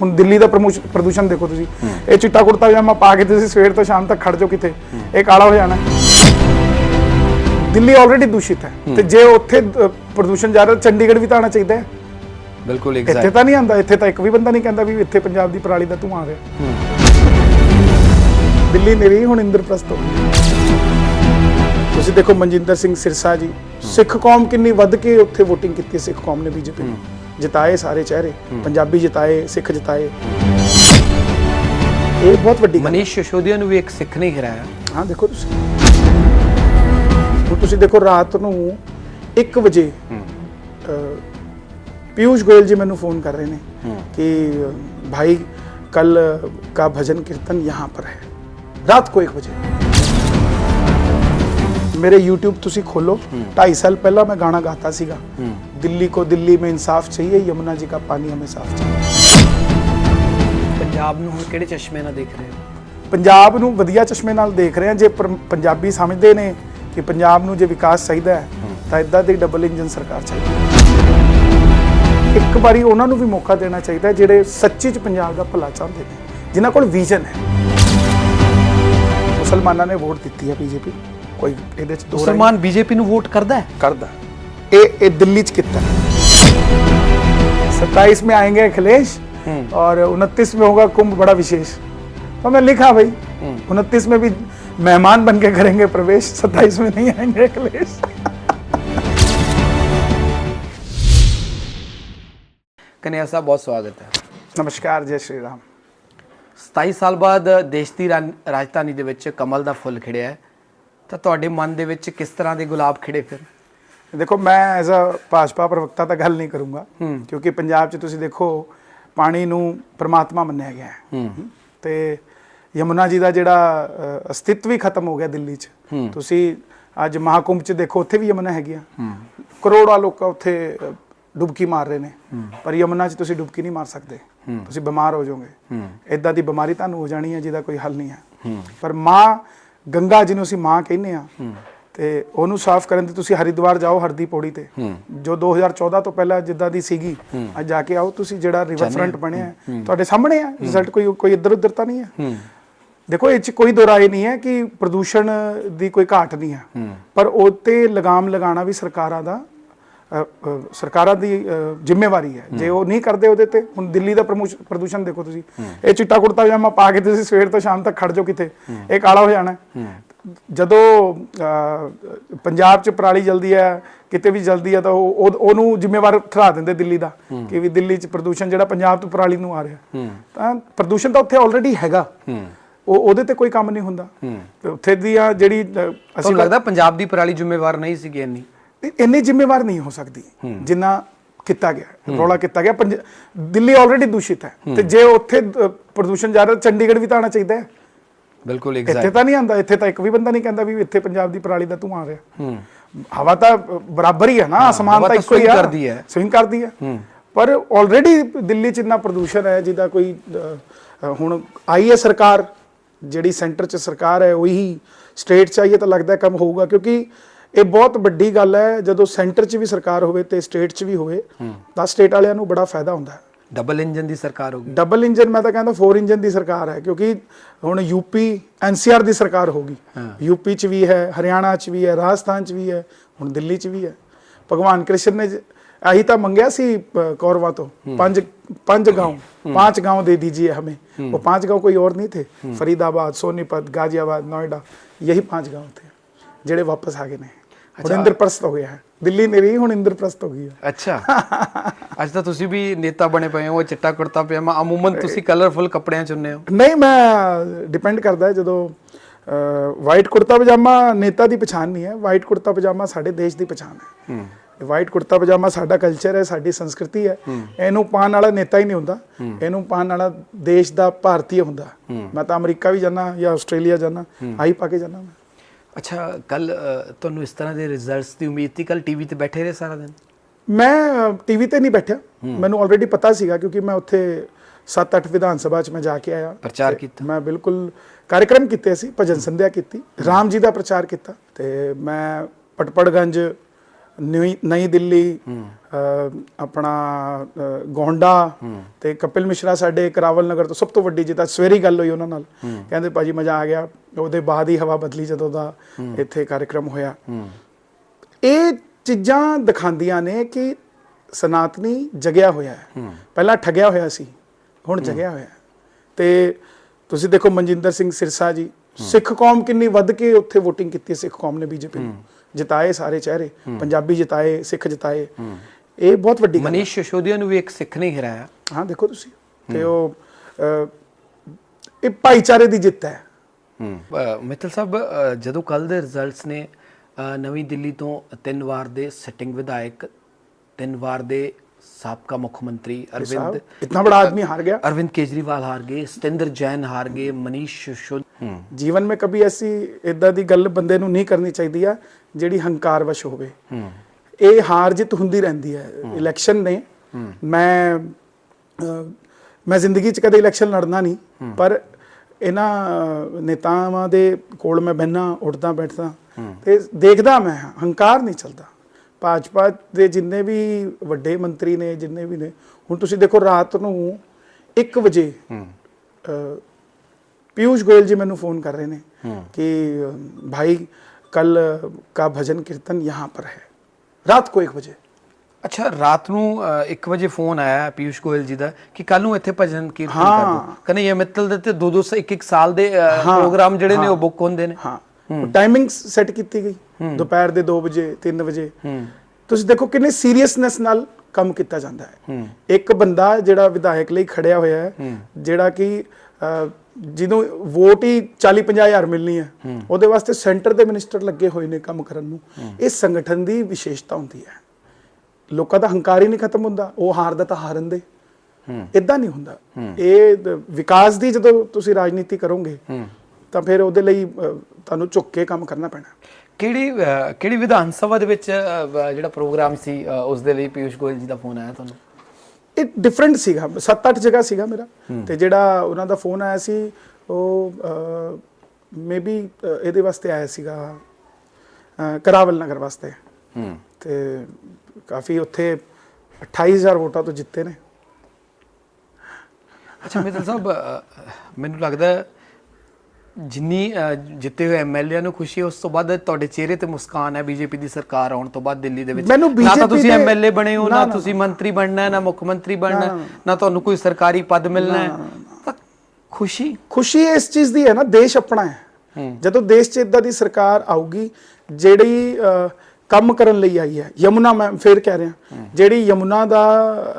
ਹੁਣ ਦਿੱਲੀ ਦਾ ਪ੍ਰਦੂਸ਼ਣ ਦੇਖੋ ਤੁਸੀਂ। ਇਹ ਚਿੱਟਾ ਕੁੜਤਾ ਪਜਾਮਾ ਪਾ ਕੇ ਤੁਸੀਂ ਸਵੇਰ ਤੋਂ ਸ਼ਾਮ ਤੱਕ ਖੜ ਜਾਓ ਕਿਤੇ ਇਹ ਕਾਲਾ ਹੋ ਜਾਣਾ। ਦਿੱਲੀ ਆਲਰੇਡੀ ਦੂਸ਼ਿਤ ਹੈ। ਤੇ ਜੇ ਉੱਥੇ ਅ, ਪ੍ਰਦੂਸ਼ਣ ਜ਼ਿਆਦਾ ਚੰਡੀਗੜ੍ਹ ਵੀ ਤਾਂ ਆਉਣਾ ਚਾਹੀਦਾ ਹੈ। ਬਿਲਕੁਲ ਇੱਥੇ ਐਗਜ਼ੈਕਟ ਤਾਂ ਨਹੀਂ ਆਉਂਦਾ। ਇੱਥੇ ਤਾਂ ਇੱਕ ਵੀ ਬੰਦਾ ਨਹੀਂ ਕਹਿੰਦਾ ਵੀ ਇੱਥੇ ਪੰਜਾਬ ਦੀ ਪਰਾਲੀ ਦਾ ਧੂਆਂ ਆ ਰਿਹਾ। ਦਿੱਲੀ ਨਹੀਂ ਰਹੀ ਹੁਣ ਇੰਦਰਪ੍ਰਸਥ ਹੋ ਗਈ ਤੁਸੀਂ ਦੇਖੋ ਮਨਜਿੰਦਰ ਸਿੰਘ ਸਿਰਸਾ ਜੀ। ਸਿੱਖ ਕੌਮ ਕਿੰਨੀ ਵੱਧ ਕੇ ਉੱਥੇ VOTING ਕੀਤੀ ਹੈ ਸਿੱਖ ਕੌਮ ਨੇ ਬੀਜੇਪੀ ਨੂੰ। ਜਿਤਾਏ ਸਾਰੇ ਚਿਹਰੇ ਪੰਜਾਬੀ ਜਿਤਾਏ ਸਿੱਖ ਜਿਤਾਏ। ਇਹ ਬਹੁਤ ਵੱਡੀ ਮਨੀਸ਼ ਸ਼ਸ਼ੋਦੀਆ ਨੂੰ ਵੀ ਇੱਕ ਸਿੱਖ ਨੇ ਹਰਾਇਆ। ਹਾਂ ਦੇਖੋ ਤੁਸੀਂ। ਤੁਸੀਂ ਦੇਖੋ ਰਾਤ ਨੂੰ 1 ਵਜੇ ਪੀयूष ਗੋਇਲ ਜੀ ਮੈਨੂੰ ਫੋਨ ਕਰ ਰਹੇ ਨੇ ਕਿ ਭਾਈ ਕੱਲ ਕਾ ਭਜਨ ਕੀਰਤਨ यहाँ ਪਰ ਹੈ? ਰਾਤ ਕੋ एक बजे मेरे YouTube ਤੁਸੀਂ ਖੋਲੋ। 2.5 ਸਾਲ ਪਹਿਲਾਂ ਮੈਂ ਗਾਣਾ ਗਾਤਾ ਸੀਗਾ। ਦਿੱਲੀ को दिल्ली में इंसाफ चाहिए यमुना जी का पानी हमें साफ चाहिए ਪੰਜਾਬ ਨੂੰ ਹੁਣ ਕਿਹੜੇ ਚਸ਼ਮੇ ਨਾਲ ਦੇਖ ਰਹੇ ਹੋ ਪੰਜਾਬ ਨੂੰ ਵਧੀਆ ਚਸ਼ਮੇ ਨਾਲ ਦੇਖ ਰਹੇ ਹਾਂ ਜੇ ਪਰ- ਪੰਜਾਬੀ ਸਮਝਦੇ ਨੇ ਕਿ ਪੰਜਾਬ ਨੂੰ ਜੇ ਵਿਕਾਸ ਚਾਹੀਦਾ ਹੈ ਤਾਂ ਇਦਾਂ ਦੀ ਡਬਲ ਇੰਜਨ ਸਰਕਾਰ ਚਾਹੀਦੀ ਹੈ ਇੱਕ ਵਾਰੀ ਉਹਨਾਂ ਨੂੰ ਵੀ ਮੌਕਾ ਦੇਣਾ ਚਾਹੀਦਾ ਹੈ ਜਿਹੜੇ ਸੱਚੀ ਚ ਪੰਜਾਬ ਦਾ ਭਲਾ ਚਾਹੁੰਦੇ ਨੇ ਜਿਨ੍ਹਾਂ ਕੋਲ ਵਿਜ਼ਨ ਹੈ ਮੁਸਲਮਾਨਾਂ ਨੇ ਵੋਟ ਦਿੱਤੀ ਹੈ ਬੀਜੇਪੀ ਕੋਈ ਇਹਦੇ ਚ ਦੋ ਰਾਏ ਮੁਸਲਮਾਨ ਬੀਜੇਪੀ ਨੂੰ ਵੋਟ ਕਰਦਾ ਹੈ करदा ਇਹ ਇਹ ਦਿੱਲੀ ਚ ਕੀਤਾ 27 में आएंगे अखिलेश और 29 में होगा कुंभ बड़ा विशेष तो मैं लिखा भाई 29 में भी मेहमान बन के करेंगे प्रवेश 27 में नहीं आएंगे अखिलेश ਕਨਿਆ ਸਾਹਿਬ ਬਹੁਤ ਸਵਾਗਤ ਹੈ नमस्कार जय श्री राम 27 ਸਾਲ ਬਾਅਦ ਦੇਸ਼ ਦੀ ਰਾਂ- ਰਾਜਧਾਨੀ ਦੇ ਵਿੱਚ ਕਮਲ ਦਾ ਫੁੱਲ ਖਿੜਿਆ ਹੈ ਤਾਂ ਤੁਹਾਡੇ ਮਨ ਦੇ ਵਿੱਚ ਕਿਸ ਤਰ੍ਹਾਂ ਦੇ ਗੁਲਾਬ ਖਿੜੇ ਫਿਰ ਦੇਖੋ ਮੈਂ ਐਜ਼ ਅ ਭਾਜਪਾ ਪ੍ਰਵਕਤਾ ਤਾਂ ਗੱਲ ਨਹੀਂ ਕਰੂੰਗਾ ਕਿਉਂਕਿ ਪੰਜਾਬ 'ਚ ਤੁਸੀਂ ਦੇਖੋ ਪਾਣੀ ਨੂੰ ਪ੍ਰਮਾਤਮਾ ਮੰਨਿਆ ਗਿਆ ਹੈ। ਤੇ ਯਮੁਨਾ ਜੀ ਦਾ ਜਿਹੜਾ ਅਸਤਿਤਵ ਹੀ ਖਤਮ ਹੋ ਗਿਆ ਦਿੱਲੀ 'ਚ। ਤੁਸੀਂ ਅੱਜ ਮਹਾਕੁੰਭ 'ਚ ਦੇਖੋ ਉੱਥੇ ਵੀ ਯਮੁਨਾ ਹੈਗੀ ਆ ਕਰੋੜਾਂ ਲੋਕ ਉੱਥੇ ਡੁਬਕੀ ਮਾਰ ਰਹੇ ਨੇ। ਪਰ ਯਮੁਨਾ 'ਚ ਤੁਸੀਂ ਡੁਬਕੀ ਨਹੀਂ ਮਾਰ ਸਕਦੇ। ਤੁਸੀਂ ਬਿਮਾਰ ਹੋ ਜਾਓਗੇ। ਇਦਾਂ ਦੀ ਬਿਮਾਰੀ ਤੁਹਾਨੂੰ ਹੋ ਜਾਣੀ ਹੈ ਜਿਹਦਾ ਕੋਈ ਹੱਲ ਨਹੀਂ ਹੈ। ਪਰ ਮਾਂ ਗੰਗਾ ਜਿਹਨੂੰ ਅਸੀਂ ਮਾਂ ਕਹਿੰਦੇ ਆ ਤੇ ਉਹਨੂੰ ਸਾਫ਼ ਕਰਨ ਦੀ ਤੁਸੀਂ ਹਰਿਦੁਆਰ ਜਾਓ ਹਰਦੀ ਪੌੜੀ ਤੇ। ਜੋ 2014 ਤੋਂ ਪਹਿਲਾਂ ਜਿੱਦਾਂ ਦੀ ਸੀਗੀ ਅੱਜ ਜਾ ਕੇ ਆਓ ਤੁਸੀਂ ਜਿਹੜਾ ਰਿਵਰ ਫਰੰਟ ਬਣਿਆ ਤੁਹਾਡੇ ਸਾਹਮਣੇ ਹੈ। ਰਿਜ਼ਲਟ ਕੋਈ ਕੋਈ ਇੱਧਰ ਉੱਧਰ ਤਾਂ ਨਹੀਂ ਹੈ। ਦੇਖੋ ਇਹ ਚ ਕੋਈ ਦੋ ਰਾਏ ਨਹੀਂ ਹੈ ਕਿ ਪ੍ਰਦੂਸ਼ਣ ਦੀ ਕੋਈ ਘਾਟ ਨਹੀਂ ਹੈ। ਪਰ ਉਹ ਤੇ ਲਗਾਮ ਲਗਾਉਣਾ ਵੀ ਸਰਕਾਰਾਂ ਦਾ ਸਰਕਾਰਾਂ ਦੀ ਜ਼ਿੰਮੇਵਾਰੀ ਹੈ। ਜੇ ਉਹ ਨਹੀਂ ਕਰਦੇ ਉਹਦੇ ਤੇ ਹੁਣ ਦਿੱਲੀ ਦਾ ਪ੍ਰਦੂਸ਼ਣ ਦੇਖੋ ਤੁਸੀਂ। ਇਹ ਚਿੱਟਾ ਕੁੜਤਾ ਪਜਾਮਾ ਪਾ ਕੇ ਤੁਸੀਂ ਸਵੇਰ ਤੋਂ ਸ਼ਾਮ ਤੱਕ ਖੜ ਜਾਓ ਕਿਤੇ। ਇਹ ਕਾਲਾ ਹੋ ਜਾਣਾ। ਜਦੋਂ ਪੰਜਾਬ 'ਚ ਪਰਾਲੀ ਜਲਦੀ ਹੈ ਕਿਤੇ ਵੀ ਜਲਦੀ ਹੈ ਤਾਂ ਉਹ ਉਹ- ਉਹਨੂੰ ਜ਼ਿੰਮੇਵਾਰ ਠਹਿਰਾ ਦਿੰਦੇ ਦਿੱਲੀ ਦਾ ਕਿ ਵੀ ਦਿੱਲੀ 'ਚ ਪ੍ਰਦੂਸ਼ਣ ਜਿਹੜਾ ਪੰਜਾਬ ਤੋਂ ਪਰਾਲੀ ਨੂੰ ਆ ਰਿਹਾ। ਤਾਂ ਪ੍ਰਦੂਸ਼ਣ ਤਾਂ ਉੱਥੇ ਆਲਰੇਡੀ ਹੈਗਾ। ਉਹ ਉਹਦੇ ਤੇ ਕੋਈ ਕੰਮ ਨਹੀਂ ਹੁੰਦਾ। ਤੇ ਉੱਥੇ ਦੀਆਂ ਜਿਹੜੀ ਅ, ਅਸੀਂ ਲੱਗਦਾ ਪੰਜਾਬ ਦੀ ਪਰਾਲੀ ਜ਼ਿੰਮੇਵਾਰ ਨਹੀਂ ਸੀਗੀ ਇੰਨੀ? ਇੰਨੀ ਜ਼ਿੰਮੇਵਾਰ ਨਹੀਂ ਹੋ ਸਕਦੀ ਜਿੰਨਾ ਕੀਤਾ ਗਿਆ ਰੌਲਾ ਕੀਤਾ ਗਿਆ। ਦਿੱਲੀ ਆਲਰੇਡੀ ਦੂਸ਼ਿਤ ਹੈ। ਤੇ ਜੇ ਉੱਥੇ ਪ੍ਰਦੂਸ਼ਣ ਜ਼ਿਆਦਾ ਚੰਡੀਗੜ੍ਹ ਵੀ ਤਾਂ ਆਉਣਾ ਚਾਹੀਦਾ ਹੈ। ਬਿਲਕੁਲ ਇੱਥੇ ਐਗਜ਼ੈਕਟ ਤਾਂ ਨਹੀਂ ਆਉਂਦਾ ਇੱਥੇ ਤਾਂ ਇੱਕ ਵੀ ਬੰਦਾ ਨਹੀਂ ਕਹਿੰਦਾ ਵੀ ਇੱਥੇ ਪੰਜਾਬ ਦੀ ਪਰਾਲੀ ਦਾ ਧੂਆਂ ਆ ਰਿਹਾ। ਹਵਾ ਤਾਂ ਬਰਾਬਰ ਹੀ ਹੈ ਨਾ ਅਸਮਾਨ ਤਾਂ ਇੱਕੋ ਹੀ ਆ। ਕਰਦੀ ਹੈ। ਸਵਿੰਗ ਕਰਦੀ ਹੈ। ਪਰ ਆਲਰੇਡੀ ਦਿੱਲੀ 'ਚ ਇੰਨਾ ਪ੍ਰਦੂਸ਼ਣ ਹੈ ਜਿਹਦਾ ਕੋਈ ਹੁਣ ਆਈ ਹੈ ਸਰਕਾਰ ਜਿਹੜੀ ਸੈਂਟਰ 'ਚ ਸਰਕਾਰ ਹੈ ਉਹੀ ਸਟੇਟ 'ਚ ਆਈਏ ਤਾਂ ਲੱਗਦਾ ਕੰਮ ਹੋਊਗਾ ਕਿਉਂਕਿ ਇਹ ਬਹੁਤ ਵੱਡੀ ਗੱਲ ਹੈ ਜਦੋਂ ਸੈਂਟਰ 'ਚ ਵੀ ਸਰਕਾਰ ਹੋਵੇ ਤੇ ਸਟੇਟ 'ਚ ਵੀ ਹੋਵੇ ਤਾਂ ਸਟੇਟ ਵਾਲਿਆਂ ਨੂੰ ਬੜਾ ਫਾਇਦਾ ਹੁੰਦਾ ਹੈ। ਡਬਲ ਇੰਜਨ ਦੀ ਸਰਕਾਰ ਹੋਗੀ ਡਬਲ ਇੰਜਨ ਮੈਂ ਤਾਂ ਕਹਿੰਦਾ 4 ਇੰਜਨ ਦੀ ਸਰਕਾਰ ਹੈ ਕਿਉਂਕਿ ਹੁਣ ਯੂਪੀ ਐਨਸੀਆਰ ਦੀ ਸਰਕਾਰ ਹੋਗੀ ਯੂਪੀ ਚ ਵੀ ਹੈ ਹਰਿਆਣਾ ਚ ਵੀ ਹੈ ਰਾਜਸਥਾਨ ਚ ਵੀ ਹੈ ਹੁਣ ਦਿੱਲੀ ਚ ਵੀ ਹੈ ਭਗਵਾਨ ਕ੍ਰਿਸ਼ਨ ਨੇ ਜ- ਆਹੀ ਤਾਂ ਮੰਗਿਆ ਸੀ ਅ, ਕੌਰਵਾਂ ਤੋਂ ਪੰਜ ਪੰਜ गांव पांच गांव दे दीजिए हमें वो पांच गांव कोई और नहीं थे फरीदाबाद सोनीपत गाजियाबाद नोएडा यही पांच गांव थे ਜਿਹੜੇ ਵਾਪਸ ਆ ਗਏ ਨੇ ਹੁਣ ਇੰਦਰਪ੍ਰਸਥ ਹੋ ਗਿਆ ਹੈ। ਦਿੱਲੀ ਰਹੀ ਹੁਣ ਇੰਦਰਪ੍ਰਸਥ ਹੋ ਗਈ ਹੈ। ਅੱਛਾ। ਅੱਜ ਤਾਂ ਤੁਸੀਂ ਵੀ ਨੇਤਾ ਬਣੇ ਪਏ ਹੋ ਚਿੱਟਾ ਕੁੜਤਾ ਪਜਾਮਾ। ਅਮੂਮਨ ਤੁਸੀਂ ਕਲਰਫੁਲ ਕੱਪੜਿਆਂ ਚ ਹੁੰਨੇ ਹੋ। ਨਹੀਂ ਮੈਂ ਡਿਪੈਂਡ ਕਰਦਾ ਹੈ ਜਦੋਂ ਵਾਈਟ ਕੁੜਤਾ ਪਜਾਮਾ ਨੇਤਾ ਦੀ ਪਛਾਣ ਨਹੀਂ ਹੈ। ਵਾਈਟ ਕੁੜਤਾ ਪਜਾਮਾ ਸਾਡੇ ਦੇਸ਼ ਦੀ ਪਛਾਣ ਹੈ। ਵਾਈਟ ਕੁੜਤਾ ਪਜਾਮਾ ਸਾਡਾ ਕਲਚਰ ਹੈ ਸਾਡੀ ਸੰਸਕ੍ਰਿਤੀ ਹੈ। ਇਹਨੂੰ ਪਾਉਣ ਵਾਲਾ ਨੇਤਾ ਹੀ ਨਹੀਂ ਹੁੰਦਾ। ਇਹਨੂੰ ਪਾਉਣ ਵਾਲਾ ਦੇਸ਼ ਦਾ ਭਾਰਤੀ ਹੁੰਦਾ। ਮੈਂ ਤਾਂ ਅਮਰੀਕਾ ਵੀ ਜਾਣਾ ਜਾਂ ਆਸਟ੍ਰੇਲੀਆ ਜਾਣਾ ਆਹੀ ਪਾ ਕੇ ਜਾਣਾ ਮੈਂ। ਅੱਛਾ ਕੱਲ ਤੁਹਾਨੂੰ ਇਸ ਤਰ੍ਹਾਂ ਦੇ ਰਿਜ਼ਲਟਸ ਦੀ ਉਮੀਦ ਸੀ? ਕੱਲ ਟੀਵੀ ਤੇ ਬੈਠੇ ਰਹੇ ਸਾਰਾ ਦਿਨ? ਮੈਂ ਟੀਵੀ ਤੇ ਨਹੀਂ ਬੈਠਿਆ। ਮੈਨੂੰ ਆਲਰੇਡੀ ਪਤਾ ਸੀਗਾ ਕਿਉਂਕਿ ਮੈਂ ਉੱਥੇ 7-8 ਵਿਧਾਨ ਸਭਾ ਚ ਮੈਂ ਜਾ ਕੇ ਆਇਆ। ਪ੍ਰਚਾਰ ਕੀਤਾ। ਮੈਂ ਬਿਲਕੁਲ ਕਾਰਜਕ੍ਰਮ ਕੀਤੇ ਸੀ ਭਜਨ ਸੰਧਿਆ ਕੀਤੀ ਰਾਮ ਜੀ ਦਾ ਪ੍ਰਚਾਰ ਕੀਤਾ। ਤੇ ਮੈਂ ਪਟਪੜਗੰਜ ਨਈ ਦਿੱਲੀ ਆਪਣਾ ਗੋਂਡਾ ਤੇ ਕਪਿਲ ਮਿਸ਼ਰਾ ਸਾਡੇ ਕਰਾਵਲ ਨਗਰ ਤੋਂ ਸਭ ਤੋਂ ਵੱਡੀ ਜਿੱਤਾ ਸਵੇਰੀ ਗੱਲ ਹੋਈ ਉਹਨਾਂ ਨਾਲ। ਕਹਿੰਦੇ ਭਾਜੀ ਮਜ਼ਾ ਆ ਗਿਆ ਉਹਦੇ ਬਾਅਦ ਹੀ ਹਵਾ ਬਦਲੀ ਜਦੋਂ ਦਾ ਇੱਥੇ ਕਾਰਜਕ੍ਰਮ ਹੋਇਆ। ਇਹ ਚੀਜ਼ਾਂ ਦਿਖਾਉਂਦੀਆਂ ਨੇ ਕਿ ਸਨਾਤਨੀ ਜਗਿਆ ਹੋਇਆ ਹੈ। ਪਹਿਲਾਂ ਠੱਗਿਆ ਹੋਇਆ ਸੀ ਹੁਣ ਜਗਿਆ ਹੋਇਆ ਤੇ ਤੁਸੀਂ ਦੇਖੋ ਮਨਜਿੰਦਰ ਸਿੰਘ ਸਿਰਸਾ ਜੀ ਸਿੱਖ ਕੌਮ ਕਿੰਨੀ ਵੱਧ ਕੇ ਉੱਥੇ VOTING ਕੀਤੀ ਸਿੱਖ ਕੌਮ ਨੇ ਬੀਜੇਪੀ ਨੂੰ। ਜਿਤਾਏ ਸਾਰੇ ਚਿਹਰੇ। ਪੰਜਾਬੀ ਜਿਤਾਏ ਸਿੱਖ ਜਿਤਾਏ। ਇਹ ਬਹੁਤ ਵੱਡੀ ਗੱਲ ਮਨੀਸ਼ ਸਿਸੋਦੀਆ ਨੂੰ ਵੀ ਇੱਕ ਸਿੱਖ ਨੇ ਹਰਾਇਆ। ਹਾਂ ਦੇਖੋ ਤੁਸੀਂ। ਤੇ ਉਹ ਇਹ ਭਾਈਚਾਰੇ ਦੀ ਜਿੱਤ ਹੈ। ਮਿੱਤਲ ਸਾਹਿਬ ਜਦੋਂ ਕੱਲ ਦੇ ਰਿਜ਼ਲਟਸ ਨੇ ਨਵੀਂ ਦਿੱਲੀ ਤੋਂ ਤਿੰਨ ਵਾਰ ਦੇ ਸਿਟਿੰਗ ਵਿਧਾਇਕ ਤਿੰਨ ਵਾਰ ਦੇ ਸਾਬਕਾ ਮੁੱਖ ਮੰਤਰੀ ਅਰਵਿੰਦ ਇਤਨਾ ਬੜਾ ਆਦਮੀ ਹਾਰ ਗਿਆ। ਅਰਵਿੰਦ ਕੇਜਰੀਵਾਲ ਹਾਰ ਗਏ ਸਤਿੰਦਰ ਜੈਨ ਹਾਰ ਗਏ ਮਨੀਸ਼ ਸਿਸੋਦੀਆ ਜੀਵਨ ਵਿੱਚ ਕभी ਐਸੀ ਇਦਾਂ ਦੀ ਗੱਲ ਬੰਦੇ ਨੂੰ ਨਹੀਂ ਕਰਨੀ ਚਾਹੀਦੀ ਆ ਜਿਹੜੀ ਹੰਕਾਰਵਸ਼ ਹੋਵੇ। ਇਹ ਹਾਰ ਜਿੱਤ ਹੁੰਦੀ ਰਹਿੰਦੀ ਹੈ। ਇਲੈਕਸ਼ਨ ਨੇ। ਮੈਂ ਮੈਂ ਜ਼ਿੰਦਗੀ 'ਚ ਕਦੇ ਇਲੈਕਸ਼ਨ ਲੜਨਾ ਨਹੀਂ ਪਰ ਇਹਨਾਂ ਨੇਤਾਵਾਂ ਦੇ ਕੋਲ ਮੈਂ ਬਹਿਣਾ ਉੱਠਦਾ ਬੈਠਦਾ ਤੇ ਦੇਖਦਾ ਮੈਂ ਹੰਕਾਰ ਨਹੀਂ ਚੱਲਦਾ। ਭਾਜਪਾ ਦੇ ਜਿੰਨੇ ਵੀ ਵੱਡੇ ਮੰਤਰੀ ਨੇ ਜਿੰਨੇ ਵੀ ਨੇ ਹੁਣ ਤੁਸੀਂ ਦੇਖੋ ਰਾਤ ਨੂੰ 1 ਵਜੇ ਅਹ, पीयूष गोयल जी मैंने फोन कर रहे ने कि भाई कल का भजन कीर्तन यहाँ पर है रात को एक बजे ਅੱਛਾ ਰਾਤ ਨੂੰ 1 ਵਜੇ ਫੋਨ ਆਇਆ ਪੀਯੂਸ਼ ਗੋਇਲ ਜੀ ਦਾ ਕਿ ਕੱਲ ਨੂੰ ਇੱਥੇ ਭਜਨ ਕੀਰਤਨ ਕਰ ਹਾਂ। ਦੋ ਕਹਿੰਦੇ ਇਹ ਮਿੱਤਲ ਦੇ ਤੇ ਦੋ ਦੋ ਸ- ਇੱਕ ਇੱਕ ਸਾਲ ਦੇ ਅ, ਪ੍ਰੋਗਰਾਮ ਜਿਹੜੇ ਨੇ ਉਹ ਬੁੱਕ ਹੁੰਦੇ ਨੇ ਹਾਂ ਟਾਈਮਿੰਗ ਸੈੱਟ ਕੀਤੀ ਗਈ ਦੁਪਹਿਰ ਦੇ 2 ਵਜੇ 3 ਵਜੇ ਤੁਸੀਂ ਦੇਖੋ ਕਿੰਨੇ ਸੀਰੀਅਸਨੈਸ ਨਾਲ ਕੰਮ ਕੀਤਾ ਜਾਂਦਾ ਹੈ ਇੱਕ ਬੰਦਾ ਜਿਹੜਾ ਵਿਧਾਇਕ ਲਈ ਖੜਿਆ ਹੋਇਆ ਹੈ ਜਿਹੜਾ ਕਿ ਅਹ, ਜਿਹਨੂੰ ਵੋਟ ਹੀ 40 50 ਹਜ਼ਾਰ ਮਿਲਣੀ ਹੈ ਉਹਦੇ ਵਾਸਤੇ ਸੈਂਟਰ ਦੇ ਮਿਨਿਸਟਰ ਲੱਗੇ ਹੋਏ ਨੇ ਕੰਮ ਕਰਨ ਨੂੰ। ਇਹ ਸੰਗਠਨ ਦੀ ਵਿਸ਼ੇਸ਼ਤਾ ਹੁੰਦੀ ਹੈ। ਲੋਕਾਂ ਦਾ ਹੰਕਾਰ ਹੀ ਨਹੀਂ ਖਤਮ ਹੁੰਦਾ ਉਹ ਹਾਰਦਾ ਤਾਂ ਹਾਰਨ ਦੇ। ਇਦਾਂ ਨਹੀਂ ਹੁੰਦਾ। ਇਹ ਵਿਕਾਸ ਦੀ ਜਦੋਂ ਤੁਸੀਂ ਰਾਜਨੀਤੀ ਕਰੋਗੇ ਤਾਂ ਫਿਰ ਉਹਦੇ ਲਈ ਤੁਹਾਨੂੰ ਝੁੱਕ ਕੇ ਕੰਮ ਕਰਨਾ ਪੈਣਾ। ਕਿਹੜੀ ਕਿਹੜੀ ਵਿਧਾਨ ਸਭਾ ਦੇ ਵਿੱਚ ਜਿਹੜਾ ਪ੍ਰੋਗਰਾਮ ਸੀ ਅ, ਉਸ ਦੇ ਲਈ ਪੀਯੂਸ਼ ਗੋਇਲ ਜੀ ਦਾ ਫੋਨ ਆਇਆ ਤੁਹਾਨੂੰ? ਇਹ ਡਿਫਰੈਂਟ ਸੀਗਾ। 7-8 ਜਗ੍ਹਾ ਸੀਗਾ ਮੇਰਾ। ਤੇ ਜਿਹੜਾ ਉਹਨਾਂ ਦਾ ਫੋਨ ਆਇਆ ਸੀ ਉਹ ਮੇਬੀ ਇਹਦੇ ਵਾਸਤੇ ਆਇਆ ਸੀਗਾ ਕਰਾਵਲ ਨਗਰ ਵਾਸਤੇ। ਹੂੰ। ਤੇ ਕਾਫੀ ਉੱਥੇ 28000 ਵੋਟਾਂ ਤੋਂ ਜਿੱਤੇ ਨੇ। ਅੱਛਾ ਮਿੱਤਲ ਸਾਹਿਬ ਮੈਨੂੰ ਲੱਗਦਾ ਹੈ ਜਿੰਨੀ ਜਿੱਤੇ ਹੋਏ ਐਮਐਲਏ ਨੂੰ ਖੁਸ਼ੀ ਉਸ ਤੋਂ ਬਾਅਦ ਤੁਹਾਡੇ ਚਿਹਰੇ ਤੇ ਮੁਸਕਾਨ ਹੈ ਬੀਜੇਪੀ ਦੀ ਸਰਕਾਰ ਆਉਣ ਤੋਂ ਬਾਅਦ ਦਿੱਲੀ ਦੇ ਵਿੱਚ। ਨਾ ਤਾਂ ਤੁਸੀਂ ਐਮਐਲਏ ਬਣੇ ਹੋ ਨਾ, ਤੁਸੀਂ ਮੰਤਰੀ ਬਣਨਾ ਹੈ ਨਾ ਮੁੱਖ ਮੰਤਰੀ ਬਣਨਾ ਨਾ। ਤੁਹਾਨੂੰ ਕੋਈ ਸਰਕਾਰੀ ਪਦ ਮਿਲਣਾ ਹੈ। ਤਾਂ ਖੁਸ਼ੀ? ਖੁਸ਼ੀ ਇਸ ਚੀਜ਼ ਦੀ ਹੈ ਨਾ ਦੇਸ਼ ਆਪਣਾ ਹੈ। ਜਦੋਂ ਦੇਸ਼ 'ਚ ਇਦਾਂ ਦੀ ਸਰਕਾਰ ਆਊਗੀ ਜਿਹੜੀ ਕੰਮ ਕਰਨ ਲਈ ਆਈ ਹੈ ਯਮੁਨਾ ਮੈਂ ਫੇਰ ਕਹਿ ਰਿਹਾ ਜਿਹੜੀ ਯਮੁਨਾ ਦਾ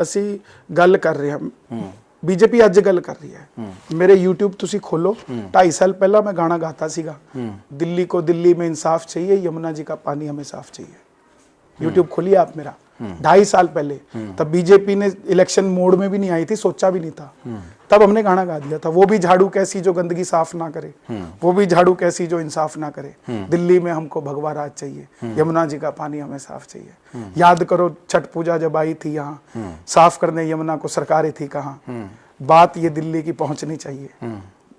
ਅਸੀਂ ਗੱਲ ਕਰ ਰਹੇ ਹਾਂ। ਬੀਜੇਪੀ ਅੱਜ ਗੱਲ ਕਰ ਰਹੀ ਹੈ ਮੇਰੇ YouTube ਤੁਸੀਂ ਖੋਲੋ 2.5 ਸਾਲ ਪਹਿਲਾਂ ਮੈਂ ਗਾਣਾ ਗਾਤਾ ਸੀਗਾ ਦਿੱਲੀ को दिल्ली में इंसाफ चाहिए यमुना जी का पानी हमें साफ चाहिए यूट्यूब खोलिए आप मेरा ढाई साल पहले तब बीजेपी ने इलेक्शन मोड में भी नहीं आई थी सोचा भी नहीं था तब हमने गाना गा दिया था वो भी झाड़ू कैसी जो गंदगी साफ ना करे वो भी झाड़ू कैसी जो इंसाफ ना करे दिल्ली में हमको भगवा राज चाहिए यमुना जी का पानी हमें साफ चाहिए याद करो छठ पूजा जब आई थी यहाँ साफ करने यमुना को सरकारें थी कहाँ बात ये दिल्ली की पहुंचनी चाहिए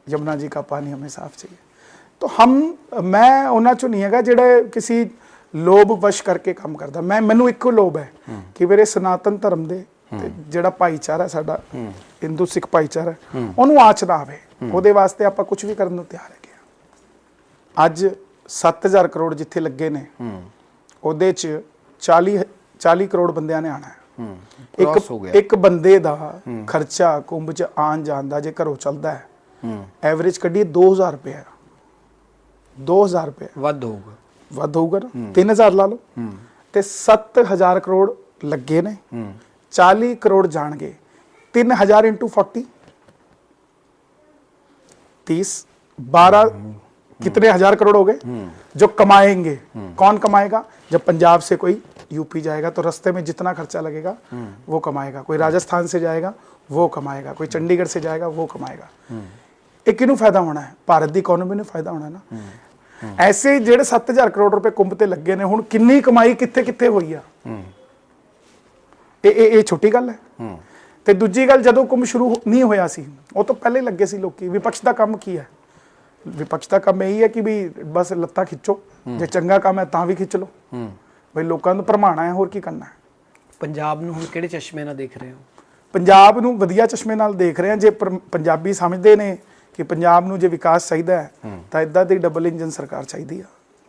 यमुना जी का पानी हमें साफ चाहिए तो हम ਮੈਂ ਉਹਨਾਂ ਚੋਂ ਨਹੀਂ ਹੈਗਾ ਜਿਹੜਾ ਕਿਸੇ ਲੋਭ ਵਸ਼ ਕਰਕੇ ਕੰਮ ਕਰਦਾ। ਮੈਂ ਮੈਨੂੰ ਇੱਕੋ ਲੋਭ ਹੈ ਕਿ ਮੇਰੇ ਸਨਾਤਨ ਧਰਮ ਦੇ ਜਿਹੜਾ ਭਾਈਚਾਰਾ ਸਾਡਾ ਹਿੰਦੂ ਸਿੱਖ ਭਾਈਚਾਰਾ ਉਹਨੂੰ ਆਚ ਨਾ ਆਵੇ। ਉਹਦੇ ਵਾਸਤੇ ਆਪਾਂ ਕੁਝ ਵੀ ਕਰਨ ਨੂੰ ਤਿਆਰ ਹੈਗੇ ਅੱਜ 7000 ਕਰੋੜ ਜਿੱਥੇ ਲੱਗੇ ਨੇ ਉਹਦੇ ਚ 40 40 ਕਰੋੜ ਬੰਦਿਆਂ ਨੇ ਆਣਾ ਹੈ। ਇੱਕ ਇੱਕ ਬੰਦੇ ਦਾ ਖਰਚਾ ਕੁੰਭ ਚ ਆਣ ਜਾਣ ਦਾ ਜੇ ਘਰੋਂ ਚੱਲਦਾ ਹੈ ਐਵਰੇਜ ਕੱਢੀਏ 2000 ਰੁਪਏ 2000 ਰੁਪਏ ਵੱਧ ਹੋਊਗਾ। ਵੱਧ ਹੋਊਗਾ ਨਾ 3000 ਲਾ ਲਓ ਤੇ 7000 ਕਰੋੜ ਲੱਗੇ ਨੇ 40 ਕਰੋੜ ਜਾਣਗੇ 3000 into 40 30 12 कितने हजार करोड़ हो गए जो कमाएंगे कौन कमाएगा जब पंजाब से कोई यूपी जाएगा तो रास्ते में जितना खर्चा लगेगा वो कमाएगा कोई राजस्थान से जाएगा वो कमाएगा कोई चंडीगढ़ से जाएगा वो कमाएगा ਇਹ ਕਿਹਨੂੰ ਫਾਇਦਾ ਹੋਣਾ ਹੈ ਭਾਰਤ ਦੀ ਇਕਨੋਮੀ ਨੂੰ ਫਾਇਦਾ ਹੋਣਾ ਹੈ ਨਾ ਐਸੇ ਜਿਹੜੇ 7000 ਕਰੋੜ ਰੁਪਏ ਕੁੰਭ ਤੇ ਲੱਗੇ ਨੇ ਹੁਣ ਕਿੰਨੀ ਕਮਾਈ ਕਿੱਥੇ ਕਿੱਥੇ ਹੋਈ ਆ? ਇਹ ਇਹ ਇਹ ਛੋਟੀ ਗੱਲ ਹੈ। ਤੇ ਦੂਜੀ ਗੱਲ ਜਦੋਂ ਕੁੰਭ ਸ਼ੁਰੂ ਨਹੀਂ ਹੋਇਆ ਸੀ ਉਹ ਤੋਂ ਪਹਿਲੇ ਲੱਗੇ ਸੀ ਲੋਕੀ। ਵਿਪਕਸ਼ ਦਾ ਕੰਮ ਕੀ ਹੈ? ਵਿਪਕਸ਼ ਦਾ ਕੰਮ ਇਹ ਹੈ ਕਿ ਵੀ ਬਸ ਲੱਤਾਂ ਖਿੱਚੋ। ਜੇ ਚੰਗਾ ਕੰਮ ਹੈ ਤਾਂ ਵੀ ਖਿੱਚ ਲਓ। ਬਈ ਲੋਕਾਂ ਨੂੰ ਪਰਮਾਣਾ ਹੈ ਹੋਰ ਕੀ ਕਰਨਾ ਹੈ? ਪੰਜਾਬ ਨੂੰ ਹੁਣ ਕਿਹੜੇ ਚਸ਼ਮੇ ਨਾਲ ਦੇਖ ਰਹੇ ਹੋ? ਪੰਜਾਬ ਨੂੰ ਵਧੀਆ ਚਸ਼ਮੇ ਨਾਲ ਦੇਖ ਰਹੇ ਹਾਂ। ਜੇ ਪੰਜਾਬੀ ਸਮਝਦੇ ਨੇ ਕਿ ਪੰਜਾਬ ਨੂੰ ਜੇ ਵਿਕਾਸ ਚਾਹੀਦਾ ਹੈ, ਤਾਂ ਇਦਾਂ ਦੀ ਡਬਲ ਇੰਜਨ ਸਰਕਾਰ ਚਾਹੀਦੀ ਆ।